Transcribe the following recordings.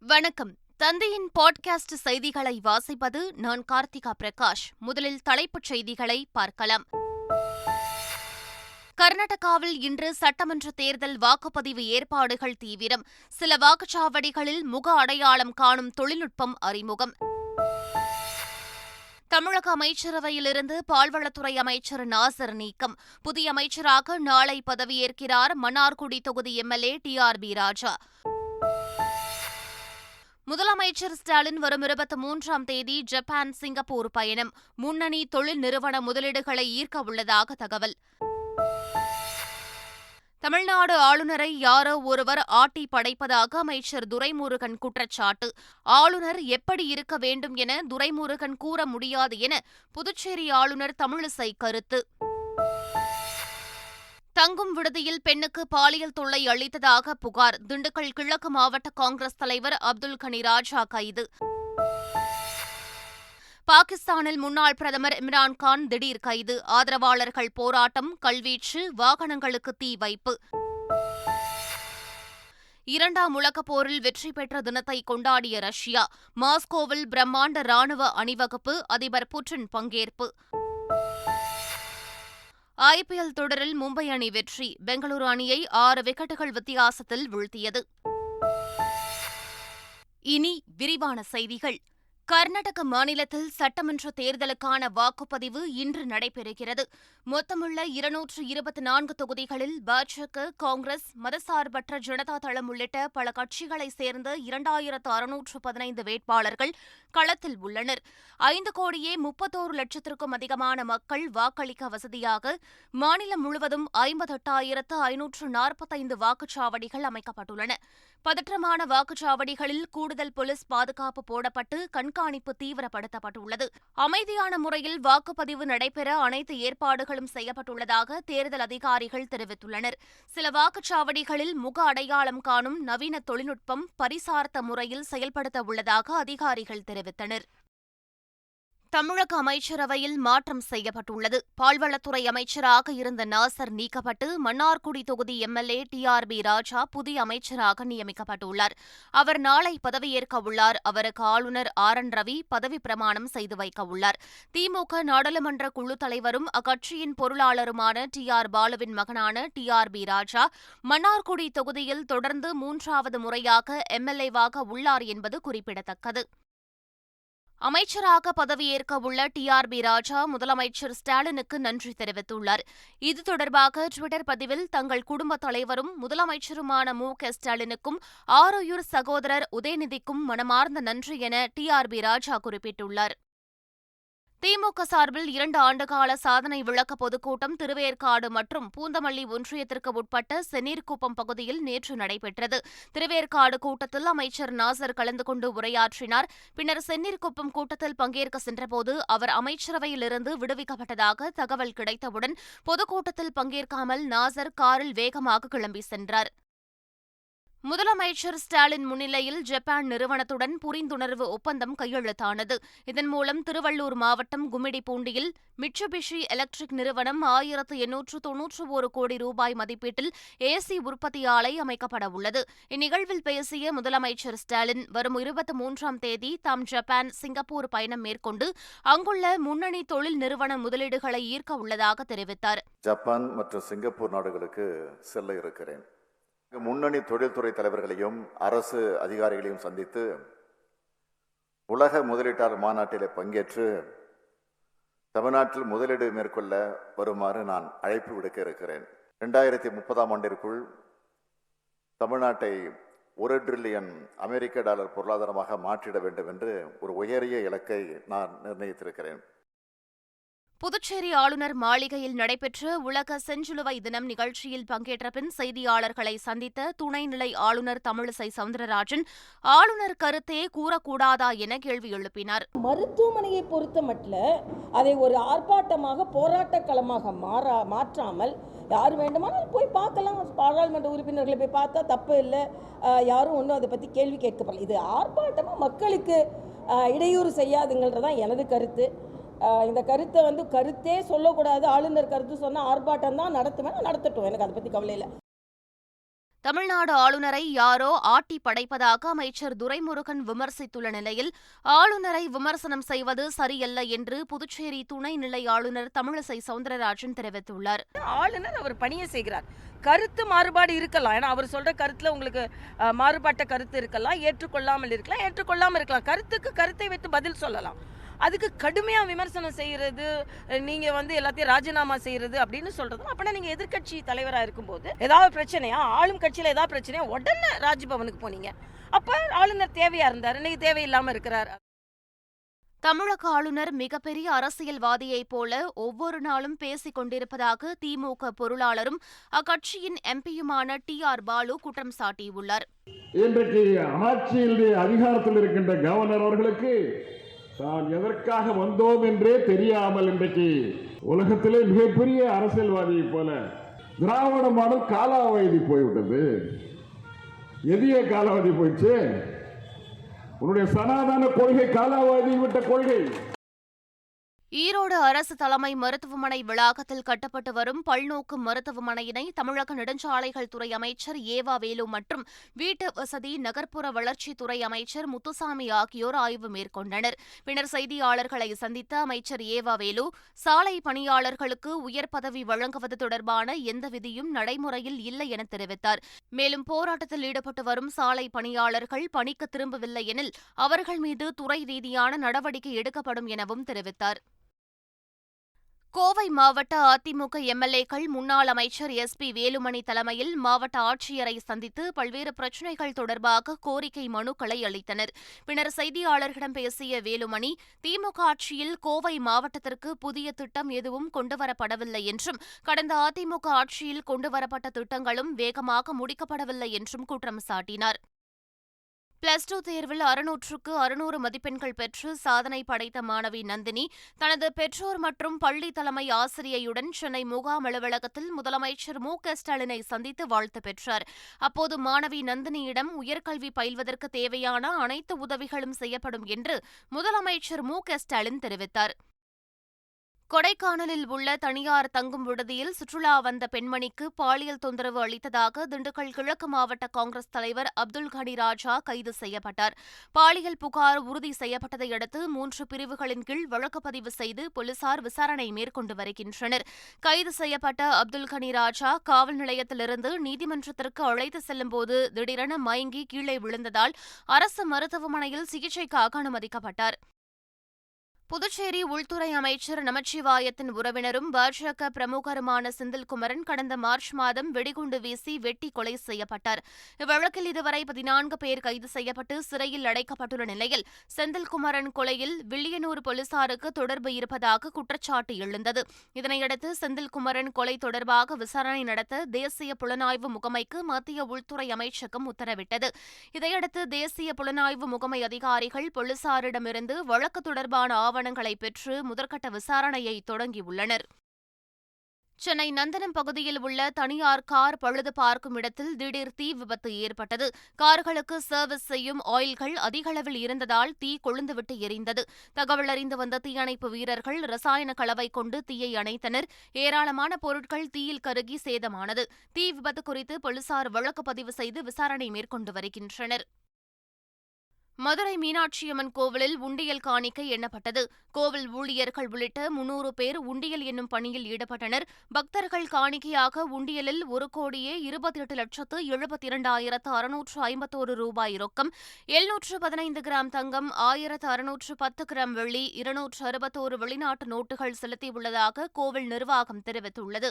வணக்கம். தந்தையின் பாட்காஸ்ட் செய்திகளை வாசிப்பது நான் கார்த்திகா பிரகாஷ். முதலில் தலைப்புச் செய்திகளை பார்க்கலாம். கர்நாடகாவில் இன்று சட்டமன்ற தேர்தல் வாக்குப்பதிவு ஏற்பாடுகள் தீவிரம். சில வாக்குச்சாவடிகளில் முக அடையாளம் காணும் தொழில்நுட்பம் அறிமுகம். தமிழக அமைச்சரவையிலிருந்து பால்வளத்துறை அமைச்சர் நாசர் நீக்கம். புதிய அமைச்சராக நாளை பதவியேற்கிறார் மன்னார்குடி தொகுதி MLA T R B Raja. முதலமைச்சர் ஸ்டாலின் வரும் இருபத்தி மூன்றாம் தேதி ஜப்பான் சிங்கப்பூர் பயணம். முன்னணி தொழில் நிறுவன முதலீடுகளை ஈர்க்க உள்ளதாக தகவல். தமிழ்நாடு ஆளுநரை யாரோ ஒருவர் ஆட்டி படைப்பதாக அமைச்சர் துரைமுருகன் குற்றச்சாட்டு. ஆளுநர் எப்படி இருக்க வேண்டும் என துரைமுருகன் கூற முடியாது என புதுச்சேரி ஆளுநர் தமிழிசை கருத்து. தங்கும் விடுதியில் பெண்ணுக்கு பாலியல் தொல்லை அளித்ததாக புகார். திண்டுக்கல் கிழக்கு மாவட்ட காங்கிரஸ் தலைவர் அப்துல் கனி ராஜா கைது. பாகிஸ்தானில் முன்னாள் பிரதமர் இம்ரான்கான் திடீர் கைது. ஆதரவாளர்கள் போராட்டம் கல்வீச்சு வாகனங்களுக்கு தீ வைப்பு. இரண்டாம் உலகப் போரில் வெற்றி பெற்ற தினத்தை கொண்டாடிய ரஷ்யா மாஸ்கோவில் பிரம்மாண்ட ராணுவ அணிவகுப்பு அதிபர் புட்டின் பங்கேற்பு. ஐபிஎல் தொடரில் மும்பை அணி வெற்றி பெங்களூரு அணியை ஆறு விக்கெட்டுகள் வித்தியாசத்தில் வீழ்த்தியது. இனி விரிவான செய்திகள். கர்நாடக மாநிலத்தில் சட்டமன்ற தேர்தலுக்கான வாக்குப்பதிவு இன்று நடைபெறுகிறது. மொத்தமுள்ள இருநூற்று இருபத்தி நான்கு தொகுதிகளில் பாஜக காங்கிரஸ் மதசார்பற்ற ஜனதா தளம் உள்ளிட்ட பல கட்சிகளைச் சேர்ந்த இரண்டாயிரத்து அறுநூற்று பதினைந்து வேட்பாளர்கள் களத்தில் உள்ளனர். ஐந்து கோடியே முப்பத்தோரு லட்சத்திற்கும் அதிகமான மக்கள் வாக்களிக்க வசதியாக மாநிலம் முழுவதும் ஐம்பத்தெட்டாயிரத்து ஐநூற்று நாற்பத்தைந்து வாக்குச்சாவடிகள் அமைக்கப்பட்டுள்ளன. பதற்றமான வாக்குச்சாவடிகளில் கூடுதல் போலீஸ் பாதுகாப்பு போடப்பட்டு கண்காணிப்பு தீவிரப்படுத்தப்பட்டுள்ளது. அமைதியான முறையில் வாக்குப்பதிவு நடைபெற அனைத்து ஏற்பாடுகளும் செய்யப்பட்டுள்ளதாக தேர்தல் அதிகாரிகள் தெரிவித்துள்ளனர். சில வாக்குச்சாவடிகளில் முக அடையாளம் காணும் நவீன தொழில்நுட்பம் பரிசார்த்த முறையில் செயல்படுத்த உள்ளதாக அதிகாரிகள் தெரிவித்தனர். தமிழக அமைச்சரவையில் மாற்றம் செய்யப்பட்டுள்ளது. பால்வளத்துறை அமைச்சராக இருந்த நாசர் நீக்கப்பட்டு மன்னார்குடி தொகுதி MLA T R B Raja புதிய அமைச்சராக நியமிக்கப்பட்டுள்ளார். அவர் நாளை பதவியேற்க உள்ளார். அவருக்கு ஆளுநர் ஆர் என் ரவி பதவி பிரமாணம் செய்து வைக்க உள்ளார். திமுக நாடாளுமன்ற குழு தலைவரும் அக்கட்சியின் பொருளாளருமான டி ஆர் பாலுவின் மகனான T R B Raja Mannargudi தொகுதியில் தொடர்ந்து மூன்றாவது முறையாக எம்எல்ஏவாக உள்ளார் என்பது குறிப்பிடத்தக்கது. அமைச்சராக பதவியேற்க உள்ள டி. ஆர். பி. ராஜா முதலமைச்சர் ஸ்டாலினுக்கு நன்றி தெரிவித்துள்ளார். இது தொடர்பாக டுவிட்டர் பதிவில் தங்கள் குடும்ப தலைவரும் முதலமைச்சருமான மு. க. ஸ்டாலினுக்கும் ஆரோயூர் சகோதரர் உதயநிதிக்கும் மனமார்ந்த நன்றி என டி. ஆர். பி. ராஜா குறிப்பிட்டுள்ளார். திமுக சார்பில் இரண்டு ஆண்டுகால சாதனை விளக்க பொதுக்கூட்டம் திருவேற்காடு மற்றும் பூந்தமல்லி ஒன்றியத்திற்கு உட்பட்ட சென்னீர்குப்பம் பகுதியில் நேற்று நடைபெற்றது. திருவேற்காடு கூட்டத்தில் அமைச்சர் நாசர் கலந்து கொண்டு உரையாற்றினார். பின்னர் சென்னீர்குப்பம் கூட்டத்தில் பங்கேற்க சென்றபோது அவர் அமைச்சரவையிலிருந்து விடுவிக்கப்பட்டதாக தகவல் கிடைத்தவுடன் பொதுக்கூட்டத்தில் பங்கேற்காமல் நாசர் காரில் வேகமாக கிளம்பி சென்றார். முதலமைச்சர் ஸ்டாலின் முன்னிலையில் ஜப்பான் நிறுவனத்துடன் புரிந்துணர்வு ஒப்பந்தம் கையெழுத்தானது. இதன் மூலம் திருவள்ளூர் மாவட்டம் கும்மிடிப்பூண்டியில் மிட்சுபிஷி எலக்ட்ரிக் நிறுவனம் ஆயிரத்து எண்ணூற்று தொன்னூற்று ஒரு கோடி ரூபாய் மதிப்பீட்டில் ஏசி உற்பத்தி ஆலை அமைக்கப்பட உள்ளது. இந்நிகழ்வில் பேசிய முதலமைச்சர் ஸ்டாலின் வரும் இருபத்தி மூன்றாம் தேதி தாம் ஜப்பான் சிங்கப்பூர் பயணம் மேற்கொண்டு அங்குள்ள முன்னணி தொழில் நிறுவன முதலீடுகளை ஈர்க்க உள்ளதாக தெரிவித்தார். ஜப்பான் மற்றும் சிங்கப்பூர் நாடுகளுக்கு செல்ல இருக்கிறேன். முன்னணி தொழில்துறை தலைவர்களையும் அரசு அதிகாரிகளையும் சந்தித்து உலக முதலீட்டாளர் மாநாட்டிலே பங்கேற்று தமிழ்நாட்டில் முதலீடு மேற்கொள்ள வருமாறு நான் அழைப்பு விடுக்க இருக்கிறேன். ரெண்டாயிரத்தி முப்பதாம் ஆண்டிற்குள் தமிழ்நாட்டை ஒரு ட்ரில்லியன் அமெரிக்க டாலர் பொருளாதாரமாக மாற்றிட வேண்டும் என்று ஒரு உயரிய இலக்கை நான் நிர்ணயித்திருக்கிறேன். புதுச்சேரி ஆளுநர் மாளிகையில் நடைபெற்ற உலக செஞ்சிலுவை தினம் நிகழ்ச்சியில் பங்கேற்ற பின் செய்தியாளர்களை சந்தித்த துணைநிலை ஆளுநர் தமிழிசை சவுந்தரராஜன் ஆளுநர் கருத்தே கூறக்கூடாதா என கேள்வி எழுப்பினார். மருத்துவமனையை பொறுத்த மட்டும் அதை ஒரு ஆர்ப்பாட்டமாக போராட்ட களமாக மாறா மாற்றாமல் யார் வேண்டுமானாலும் போய் பார்க்கலாம். பாராளுமன்ற உறுப்பினர்களை போய் பார்த்தா தப்பு இல்லை. யாரும் ஒன்றும் அதை பற்றி கேள்வி கேட்கப்படல. இது ஆர்ப்பாட்டமாக மக்களுக்கு இடையூறு செய்யாதுங்கிறது தான் எனது கருத்து. இந்த கருத்தை வந்து கருத்தே சொல்லக்கூடாது. ஆளுநர் கருத்து சொன்னால் ஆர்ப்பாட்டம் தான் நடத்துவேன் நடத்தட்டும். எனக்கு அதை பற்றி கவலை இல்லை. தமிழ்நாடு ஆளுநரை யாரோ ஆட்டி படைப்பதாக அமைச்சர் துரைமுருகன் விமர்சித்துள்ள நிலையில் ஆளுநரை விமர்சனம் செய்வது சரியல்ல என்று புதுச்சேரி துணை நிலை ஆளுநர் தமிழிசை சவுந்தரராஜன் தெரிவித்துள்ளார். ஆளுநர் அவர் பணியை செய்கிறார். கருத்து மாறுபாடு இருக்கலாம். ஏன்னா அவர் சொல்ற கருத்துல உங்களுக்கு மாறுபட்ட கருத்து இருக்கலாம். ஏற்றுக்கொள்ளாமல் இருக்கலாம். ஏற்றுக்கொள்ளாமல் இருக்கலாம். கருத்துக்கு கருத்தை வைத்து பதில் சொல்லலாம். அதுக்கு கடுமையா விமர்சனம் செய்யறது அஹ், நீங்க வந்து எல்லாத்தையும் ராஜினாமா செய்யறது அப்படின்னு சொல்றது அப்படின்னா நீங்க எதிர்க்கட்சி தலைவரா இருக்கும்போது ஏதாவது பிரச்சனையா ஆளும் கட்சியில ஏதாவது பிரச்சனையா உடனே ராஜ்பவனுக்கு போனீங்க. அப்ப ஆளுநர் தேவையா இருந்தார் இன்னைக்கு தேவையில்லாம இருக்கிறார். தமிழக ஆளுநர் மிகப்பெரிய அரசியல்வாதியைப் போல ஒவ்வொரு நாளும் பேசிக் கொண்டிருப்பதாக திமுக பொருளாளரும் அக்கட்சியின் எம்பியுமான டி ஆர் பாலு குற்றம் சாட்டியுள்ளார். இன்றைக்கு ஆட்சியில் அதிகாரத்தில் இருக்கின்ற கவர்னர் அவர்களுக்கு தான் எதற்காக வந்தோம் என்றே தெரியாமல் இன்றைக்கு உலகத்திலே மிகப்பெரிய அரசியல்வாதியை போல திராவிட மாடல் காலாவதி போய்விட்டது. எதிய காலாவதி போயிடுச்சு. உன்னுடைய சனாதன கொள்கை காலாவதி விட்ட கொள்கை. ஈரோடு அரசு தலைமை மருத்துவமனை வளாகத்தில் கட்டப்பட்டு வரும் பல்நோக்கு மருத்துவமனையினை தமிழக நெடுஞ்சாலைகள் துறை அமைச்சர் ஏவா வேலு மற்றும் வீட்டு வசதி நகர்ப்புற வளர்ச்சித்துறை அமைச்சர் முத்துசாமி ஆகியோர் ஆய்வு மேற்கொண்டனர். பின்னர் செய்தியாளர்களை சந்தித்த அமைச்சர் ஏவா வேலு சாலை பணியாளர்களுக்கு உயர் பதவி வழங்குவது தொடர்பான எந்த விதியும் நடைமுறையில் இல்லை என தெரிவித்தார். மேலும் போராட்டத்தில் ஈடுபட்டு வரும் சாலை பணியாளர்கள் பணிக்கு திரும்பவில்லை எனில் அவர்கள் மீது துறை ரீதியான நடவடிக்கை எடுக்கப்படும் எனவும் தெரிவித்தார். கோவை மாவட்ட அதிமுக எம்எல்ஏக்கள் முன்னாள் அமைச்சர் எஸ் பி வேலுமணி தலைமையில் மாவட்ட ஆட்சியரை சந்தித்து பல்வேறு பிரச்சினைகள் தொடர்பாக கோரிக்கை மனுக்களை அளித்தனர். பின்னர் செய்தியாளர்களிடம் பேசிய வேலுமணி திமுக ஆட்சியில் கோவை மாவட்டத்திற்கு புதிய திட்டம் எதுவும் கொண்டுவரப்படவில்லை என்றும் கடந்த அதிமுக ஆட்சியில் கொண்டுவரப்பட்ட திட்டங்களும் வேகமாக முடிக்கப்படவில்லை என்றும் குற்றம் சாட்டினார். பிளஸ் டூ தேர்வில் அறுநூற்றுக்கு அறுநூறு மதிப்பெண்கள் பெற்று சாதனை படைத்த மாணவி நந்தினி தனது பெற்றோர் மற்றும் பள்ளி தலைமை ஆசிரியையுடன் சென்னை முகாம் அலுவலகத்தில் முதலமைச்சர் மு க ஸ்டாலினை சந்தித்து வாழ்த்து பெற்றார். அப்போது மாணவி நந்தினியிடம் உயர்கல்வி பயில்வதற்கு தேவையான அனைத்து உதவிகளும் செய்யப்படும் என்று முதலமைச்சர் மு க ஸ்டாலின் தெரிவித்தார். கொடைக்கானலில் உள்ள தனியார் தங்கும் விடுதியில் சுற்றுலா வந்த பெண்மணிக்கு பாலியல் தொந்தரவு அளித்ததாக திண்டுக்கல் கிழக்கு மாவட்ட காங்கிரஸ் தலைவர் அப்துல் கனி ராஜா கைது செய்யப்பட்டார். பாலியல் புகார் உறுதி செய்யப்பட்டதை அடுத்து மூன்று பிரிவுகளின் கீழ் வழக்கு பதிவு செய்து போலீசார் விசாரணை மேற்கொண்டு வருகின்றனர். கைது செய்யப்பட்ட அப்துல் கனி ராஜா காவல் நிலையத்திலிருந்து நீதிமன்றத்திற்கு அழைத்து செல்லும்போது திடீரென மயங்கி கீழே விழுந்ததால் அரசு மருத்துவமனையில் சிகிச்சைக்காக அனுமதிக்கப்பட்டார். புதுச்சேரி உள்துறை அமைச்சர் நமச்சிவாயத்தின் உறவினரும் பாஜக பிரமுகருமான செந்தில்குமரன் கடந்த மார்ச் மாதம் வெடிகுண்டு வீசி வெட்டி கொலை செய்யப்பட்டார். இவ்வழக்கில் இதுவரை பதினான்கு பேர் கைது செய்யப்பட்டு சிறையில் அடைக்கப்பட்டுள்ள நிலையில் செந்தில்குமரன் கொலையில் வில்லியனூர் போலீசாருக்கு தொடர்பு இருப்பதாக குற்றச்சாட்டு எழுந்தது. இதனையடுத்து செந்தில்குமரன் கொலை தொடர்பாக விசாரணை நடத்த தேசிய புலனாய்வு முகமைக்கு மத்திய உள்துறை அமைச்சகம் உத்தரவிட்டது. இதையடுத்து தேசிய புலனாய்வு முகமை அதிகாரிகள் போலீசாரிடமிருந்து வழக்கு தொடர்பான ஆவணங்களை பெற்று முதற்கட்ட விசாரணையை தொடங்கியுள்ளனர். சென்னை நந்தனம் பகுதியில் உள்ள தனியார் கார் பழுது பார்க்கும் இடத்தில் திடீர் தீ விபத்து ஏற்பட்டது. கார்களுக்கு சர்வீஸ் செய்யும் ஆயில்கள் அதிகளவில் இருந்ததால் தீ கொழுந்துவிட்டு எரிந்தது. தகவல் அறிந்து வந்த தீயணைப்பு வீரர்கள் ரசாயன கலவை கொண்டு தீயை அணைத்தனர். ஏராளமான பொருட்கள் தீயில் கருகி சேதமானது. தீ விபத்து குறித்து போலீசார் வழக்கு பதிவு செய்து விசாரணை மேற்கொண்டு வருகின்றனர். மதுரை மீனாட்சியம்மன் கோவிலில் உண்டியல் காணிக்கை எண்ணப்பட்டது. கோவில் ஊழியர்கள் உள்ளிட்ட முன்னூறு பேர் உண்டியல் என்னும் பணியில் ஈடுபட்டனர். பக்தர்கள் காணிக்கையாக உண்டியலில் ஒரு கோடியே இருபத்தி எட்டு லட்சத்து எழுபத்தி இரண்டாயிரத்து அறுநூற்று ஐம்பத்தோரு ரூபாய் ரொக்கம் எழுநூற்று பதினைந்து கிராம் தங்கம் ஆயிரத்து அறுநூற்று பத்து கிராம் வெள்ளி இருநூற்று அறுபத்தோரு வெளிநாட்டு நோட்டுகள் செலுத்தியுள்ளதாக கோவில் நிர்வாகம் தெரிவித்துள்ளது.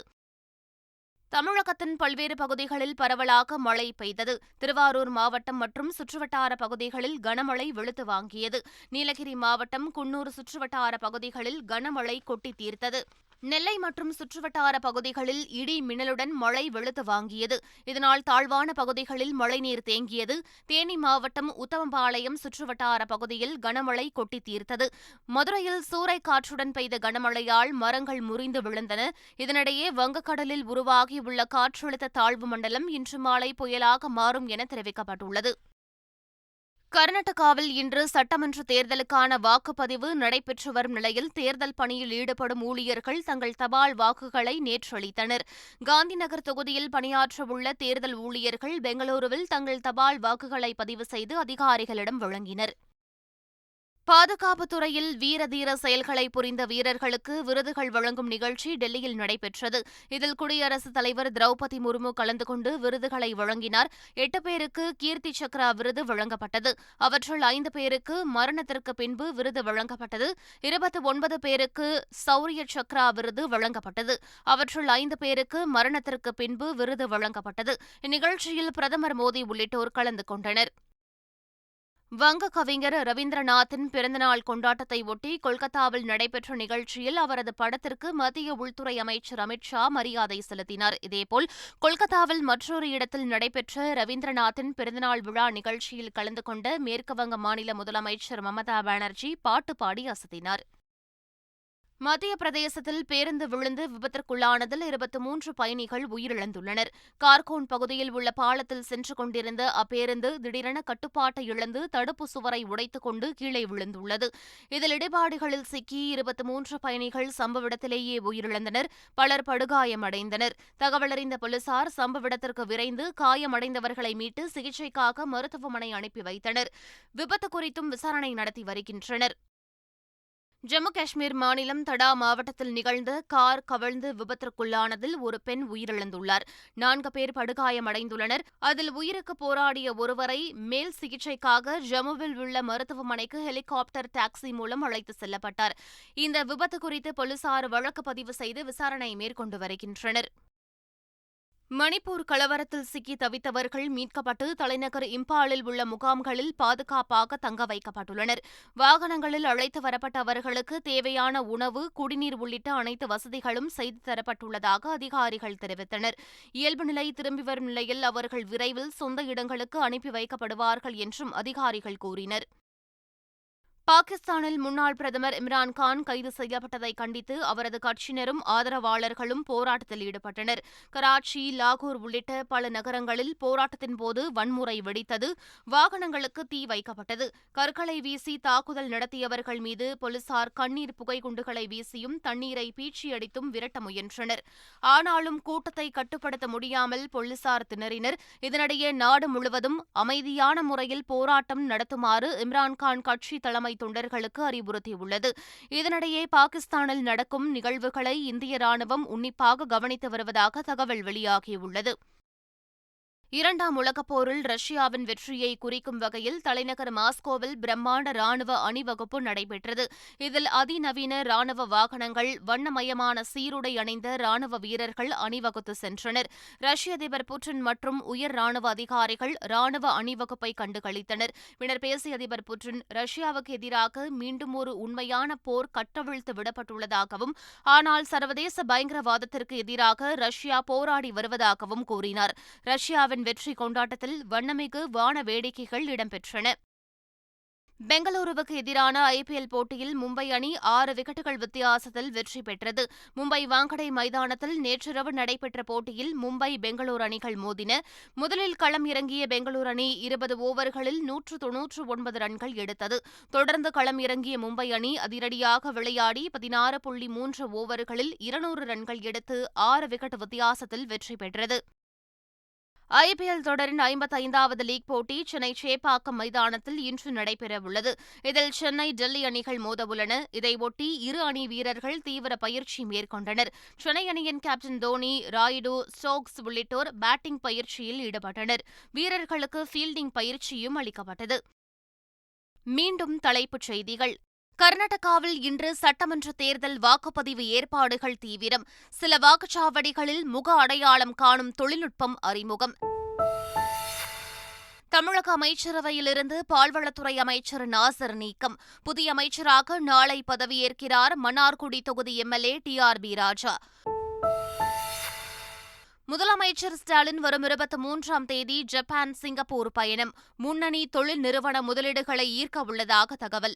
தமிழகத்தின் பல்வேறு பகுதிகளில் பரவலாக மழை பெய்தது. திருவாரூர் மாவட்டம் மற்றும் சுற்றுவட்டார பகுதிகளில் கனமழை வெளுத்து வாங்கியது. நீலகிரி மாவட்டம் குன்னூர் சுற்றுவட்டார பகுதிகளில் கனமழை கொட்டி தீர்த்தது. நெல்லை மற்றும் சுற்றுவட்டார பகுதிகளில் இடி மின்னலுடன் மழை வெளுத்து வாங்கியது. இதனால் தாழ்வான பகுதிகளில் மழைநீர் தேங்கியது. தேனி மாவட்டம் உத்தமபாளையம் சுற்றுவட்டார பகுதியில் கனமழை கொட்டி தீர்த்தது. மதுரையில் சூறைக்காற்றுடன் பெய்த கனமழையால் மரங்கள் முறிந்து விழுந்தன. இதனிடையே வங்கக்கடலில் உருவாகியுள்ள காற்றழுத்த தாழ்வு மண்டலம் இன்று மாலை புயலாக மாறும் என தெரிவிக்கப்பட்டுள்ளது. கர்நாடகாவில் இன்று சட்டமன்ற தேர்தலுக்கான வாக்குப்பதிவு நடைபெற்று வரும் நிலையில் தேர்தல் பணியில் ஈடுபடும் ஊழியர்கள் தங்கள் தபால் வாக்குகளை நேற்றளித்தனர். காந்திநகர் தொகுதியில் பணியாற்றவுள்ள தேர்தல் ஊழியர்கள் பெங்களூருவில் தங்கள் தபால் வாக்குகளை பதிவு செய்து அதிகாரிகளிடம் வழங்கினர். பாதுகாப்புத் துறையில் வீரதீர செயல்களை புரிந்த வீரர்களுக்கு விருதுகள் வழங்கும் நிகழ்ச்சி டெல்லியில் நடைபெற்றது. இதில் குடியரசுத் தலைவர் திரௌபதி முர்மு கலந்து கொண்டு விருதுகளை வழங்கினார். எட்டு பேருக்கு கீர்த்தி சக்ரா விருது வழங்கப்பட்டது. அவற்றுள் ஐந்து பேருக்கு மரணத்திற்கு பின்பு விருது வழங்கப்பட்டது. இருபத்தி ஒன்பது பேருக்கு சௌரிய சக்ரா விருது வழங்கப்பட்டது. அவற்றுள் ஐந்து பேருக்கு மரணத்திற்கு பின்பு விருது வழங்கப்பட்டது. இந்நிகழ்ச்சியில் பிரதமர் மோடி உள்ளிட்டோர் கலந்து கொண்டனர். வங்க கவிஞர் ரவீந்திரநாத்தின் பிறந்தநாள் கொண்டாட்டத்தை ஒட்டி கொல்கத்தாவில் நடைபெற்ற நிகழ்ச்சியில் அவரது படத்திற்கு மத்திய உள்துறை அமைச்சர் அமித் ஷா மரியாதை செலுத்தினார். இதேபோல் கொல்கத்தாவில் மற்றொரு இடத்தில் நடைபெற்ற ரவீந்திரநாத்தின் பிறந்தநாள் விழா நிகழ்ச்சியில் கலந்து கொண்ட மேற்குவங்க மாநில முதலமைச்சர் மமதா பானர்ஜி பாட்டு பாடி அசத்தினார். மத்திய பிரதேசத்தில் பேருந்து விழுந்து விபத்திற்குள்ளானதில் இருபத்தி மூன்று பயணிகள் உயிரிழந்துள்ளனர். கார்கோன் பகுதியில் உள்ள பாலத்தில் சென்று கொண்டிருந்த அப்பேருந்து திடீரென கட்டுப்பாட்டை இழந்து தடுப்பு சுவரை உடைத்துக் கொண்டு கீழே விழுந்துள்ளது. இதில் இடிபாடுகளில் சிக்கி இருபத்தி மூன்று பயணிகள் சம்பவ இடத்திலேயே உயிரிழந்தனர். பலர் படுகாயமடைந்தனர். தகவலறிந்த போலீசார் சம்பவ இடத்திற்கு விரைந்து காயமடைந்தவர்களை மீட்டு சிகிச்சைக்காக மருத்துவமனை அனுப்பி வைத்தனர். விபத்து குறித்தும் விசாரணை நடத்தி வருகின்றனர். ஜம்மு காஷ்மீர் மாநிலம் தடா மாவட்டத்தில் நிகழ்ந்த கார் கவிழ்ந்து விபத்திற்குள்ளானதில் ஒரு பெண் உயிரிழந்துள்ளார். நான்கு பேர் படுகாயமடைந்துள்ளனர். அதில் உயிருக்கு போராடிய ஒருவரை மேல் சிகிச்சைக்காக ஜம்முவில் உள்ள மருத்துவமனைக்கு ஹெலிகாப்டர் டாக்ஸி மூலம் அழைத்து செல்லப்பட்டார். இந்த விபத்து குறித்து போலீசார் வழக்கு பதிவு செய்து விசாரணை மேற்கொண்டு வருகின்றனர். மணிப்பூர் கலவரத்தில் சிக்கி தவித்தவர்கள் மீட்கப்பட்டு தலைநகர் இம்பாலில் உள்ள முகாம்களில் பாதுகாப்பாக தங்க வைக்கப்பட்டுள்ளனர். வாகனங்களில் அழைத்து வரப்பட்ட அவர்களுக்கு தேவையான உணவு குடிநீர் உள்ளிட்ட அனைத்து வசதிகளும் செய்து தரப்பட்டுள்ளதாக அதிகாரிகள் தெரிவித்தனர். இயல்பு நிலை திரும்பி வரும் நிலையில் அவர்கள் விரைவில் சொந்த இடங்களுக்கு அனுப்பி வைக்கப்படுவார்கள் என்றும் அதிகாரிகள் கூறினர். பாகிஸ்தானில் முன்னாள் பிரதமர் இம்ரான்கான் கைது செய்யப்பட்டதை கண்டித்து அவரது கட்சியினரும் ஆதரவாளர்களும் போராட்டத்தில் ஈடுபட்டனர். கராச்சி லாகூர் உள்ளிட்ட பல நகரங்களில் போராட்டத்தின் போது வன்முறை வெடித்தது வாகனங்களுக்கு தீ வைக்கப்பட்டது. கற்களை வீசி தாக்குதல் நடத்தியவர்கள் மீது போலீசார் கண்ணீர் புகை குண்டுகளை வீசியும் தண்ணீரை பீச்சியடித்தும் விரட்ட முயன்றனர். ஆனாலும் கூட்டத்தை கட்டுப்படுத்த முடியாமல் போலீசார் திணறினர். இதனிடையே நாடு முழுவதும் அமைதியான முறையில் போராட்டம் நடத்துமாறு இம்ரான்கான் கட்சி தலைமை தொண்டர்களுக்கு அறிவுறுத்தியுள்ளது. இதனிடையே பாகிஸ்தானில் நடக்கும் நிகழ்வுகளை இந்திய ராணுவம் உன்னிப்பாக கவனித்து வருவதாக தகவல் வெளியாகியுள்ளது. இரண்டாம் உலகப் போரில் ரஷ்யாவின் வெற்றியை குறிக்கும் வகையில் தலைநகர் மாஸ்கோவில் பிரம்மாண்ட ராணுவ அணிவகுப்பு நடைபெற்றது. இதில் அதிநவீன ராணுவ வாகனங்கள் வண்ணமயமான சீருடை அணிந்த ராணுவ வீரர்கள் அணிவகுத்து சென்றனர். ரஷ்ய அதிபர் புட்டின் மற்றும் உயர் ராணுவ அதிகாரிகள் ராணுவ அணிவகுப்பை கண்டுகளித்தனர். பின்னர் பேசிய அதிபர் புட்டின் ரஷ்யாவுக்கு எதிராக மீண்டும் ஒரு உண்மையான போர் கட்டவிழ்த்து விடப்பட்டுள்ளதாகவும் ஆனால் சர்வதேச பயங்கரவாதத்திற்கு எதிராக ரஷ்யா போராடி வருவதாகவும் கூறினார். ரஷ்யாவின் இந்தியாவின் வெற்றி கொண்டாட்டத்தில் வண்ணமிகு வான வேடிக்கைகள் இடம்பெற்றன. பெங்களூருவுக்கு எதிரான ஐபிஎல் போட்டியில் மும்பை அணி ஆறு விக்கெட்டுகள் வித்தியாசத்தில் வெற்றி பெற்றது. மும்பை வாங்கடை மைதானத்தில் நேற்றிரவு நடைபெற்ற போட்டியில் மும்பை பெங்களூரு அணிகள் மோதின. முதலில் களம் இறங்கிய பெங்களூரு அணி இருபது ஓவர்களில் நூற்று தொன்னூற்று ஒன்பது ரன்கள் எடுத்தது. தொடர்ந்து களம் இறங்கிய மும்பை அணி அதிரடியாக விளையாடி பதினாறு புள்ளி மூன்று ஓவர்களில் இருநூறு ரன்கள் எடுத்து ஆறு விக்கெட் வித்தியாசத்தில் வெற்றி பெற்றது. ஐபிஎல் தொடரின் ஐம்பத்தைந்தாவது லீக் போட்டி சென்னை சேப்பாக்கம் மைதானத்தில் இன்று நடைபெறவுள்ளது. இதில் சென்னை டெல்லி அணிகள் மோதவுள்ளன. இதையொட்டி இரு அணி வீரர்கள் தீவிர பயிற்சி மேற்கொண்டனர். சென்னை அணியின் கேப்டன் தோனி ராயுடு ஸ்டோக்ஸ் உள்ளிட்டோர் பேட்டிங் பயிற்சியில் ஈடுபட்டனர். வீரர்களுக்கு ஃபீல்டிங் பயிற்சியும் அளிக்கப்பட்டது. மீண்டும் தலைப்புச் செய்திகள். கர்நாடகாவில் இன்று சட்டமன்ற தேர்தல் வாக்குப்பதிவு ஏற்பாடுகள் தீவிரம். சில வாக்குச்சாவடிகளில் முக அடையாளம் காணும் தொழில்நுட்பம் அறிமுகம். தமிழக அமைச்சரவையிலிருந்து பால்வளத்துறை அமைச்சர் நாசர் நீக்கம். புதிய அமைச்சராக நாளை பதவியேற்கிறார் மன்னார்குடி தொகுதி MLA T R B Raja. முதலமைச்சர் ஸ்டாலின் வரும் இருபத்தி மூன்றாம் தேதி ஜப்பான் சிங்கப்பூர் பயணம். முன்னணி தொழில் நிறுவன முதலீடுகளை ஈர்க்க உள்ளதாக தகவல்.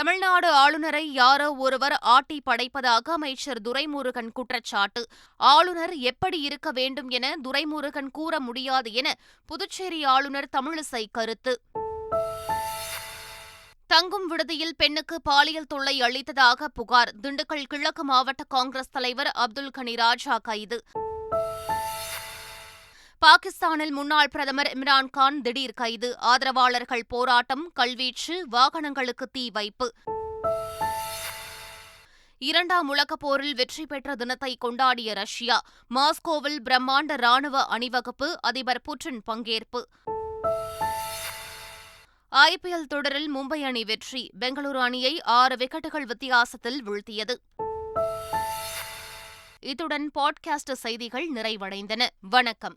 தமிழ்நாடு ஆளுநரை யாரோ ஒருவர் ஆட்டி படைப்பதாக அமைச்சர் துரைமுருகன் குற்றச்சாட்டு. ஆளுநர் எப்படி இருக்க வேண்டும் என துரைமுருகன் கூற முடியாது என புதுச்சேரி ஆளுநர் தமிழிசை கருத்து. தங்கும் விடுதியில் பெண்ணுக்கு பாலியல் தொல்லை அளித்ததாக புகார். திண்டுக்கல் கிழக்கு மாவட்ட காங்கிரஸ் தலைவர் அப்துல் கனி ராஜா கைது. பாகிஸ்தானில் முன்னாள் பிரதமர் இம்ரான்கான் திடீர் கைது ஆதரவாளர்கள் போராட்டம் கல்வீச்சு வாகனங்களுக்கு தீ வைப்பு. இரண்டாம் உலகப் போரில் வெற்றி பெற்ற தினத்தை கொண்டாடிய ரஷ்யா மாஸ்கோவில் பிரம்மாண்ட ராணுவ அணிவகுப்பு அதிபர் புட்டின் பங்கேற்பு. ஐபிஎல் தொடரில் மும்பை அணி வெற்றி பெங்களூரு அணியை ஆறு விக்கெட்டுகள் வித்தியாசத்தில் வீழ்த்தியது. இத்துடன் பாட்காஸ்ட் செய்திகள் நிறைவடைந்தன. வணக்கம்.